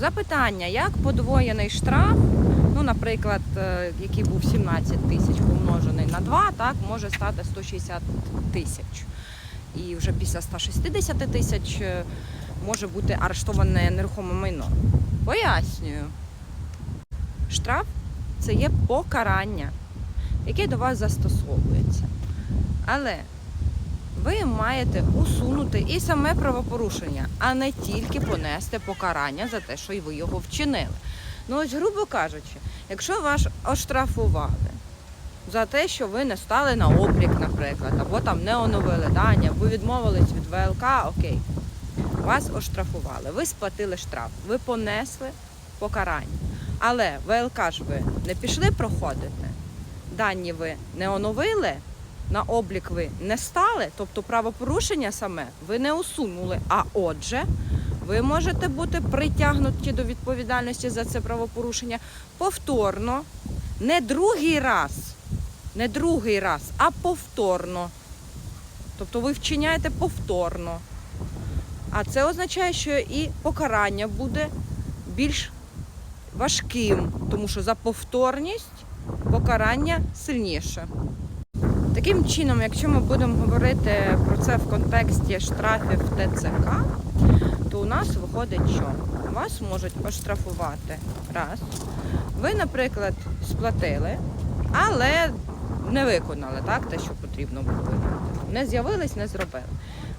Запитання, як подвоєний штраф, ну, наприклад, е, який був 17 тисяч помножений на 2, так, може стати 160 тисяч. І вже після 160 тисяч е, може бути арештоване нерухоме майно. Пояснюю. Штраф це є покарання, яке до вас застосовується. Але ви маєте усунути і саме правопорушення, а не тільки понести покарання за те, що й ви його вчинили. Ну ось, грубо кажучи, якщо вас оштрафували за те, що ви не стали на облік, наприклад, або там не оновили дані, або відмовились від ВЛК, окей, вас оштрафували, ви сплатили штраф, ви понесли покарання. Але ВЛК ж ви не пішли проходити, дані ви не оновили, на облік ви не стали, тобто правопорушення саме ви не усунули. А отже, ви можете бути притягнуті до відповідальності за це правопорушення повторно, не другий раз, не другий раз, а повторно. Тобто ви вчиняєте повторно. А це означає, що і покарання буде більш важким, тому що за повторність покарання сильніше. Таким чином, якщо ми будемо говорити про це в контексті штрафів ТЦК, то у нас виходить, що вас можуть оштрафувати раз. Ви, наприклад, сплатили, але не виконали так, те, що потрібно було. Не з'явились, не зробили.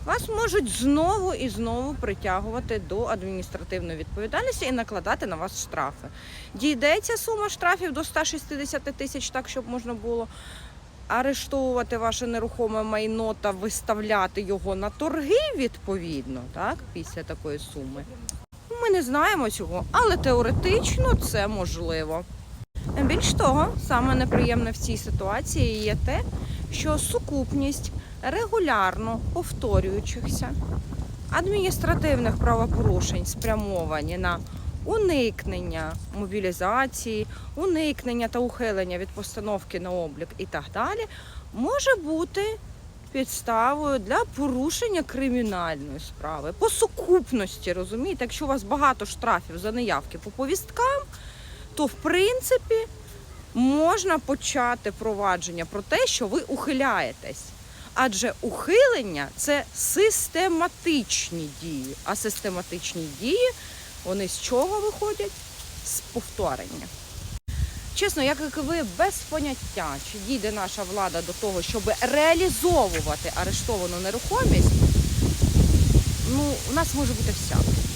Вас можуть знову і знову притягувати до адміністративної відповідальності і накладати на вас штрафи. Дійдеться сума штрафів до 160 тисяч, так щоб можна було арештовувати ваше нерухоме майно та виставляти його на торги відповідно, так, після такої суми. Ми не знаємо цього, але теоретично це можливо. Більш того, саме неприємне в цій ситуації є те, що сукупність регулярно повторюючихся адміністративних правопорушень спрямовані на уникнення мобілізації, уникнення та ухилення від постановки на облік і так далі, може бути підставою для порушення кримінальної справи. По сукупності, розумієте, якщо у вас багато штрафів за неявки по повісткам, то в принципі можна почати провадження про те, що ви ухиляєтесь. Адже ухилення це систематичні дії, а систематичні дії вони з чого виходять? З повторення. Чесно, як і ви без поняття, чи дійде наша влада до того, щоб реалізовувати арештовану нерухомість, ну, у нас може бути всяке.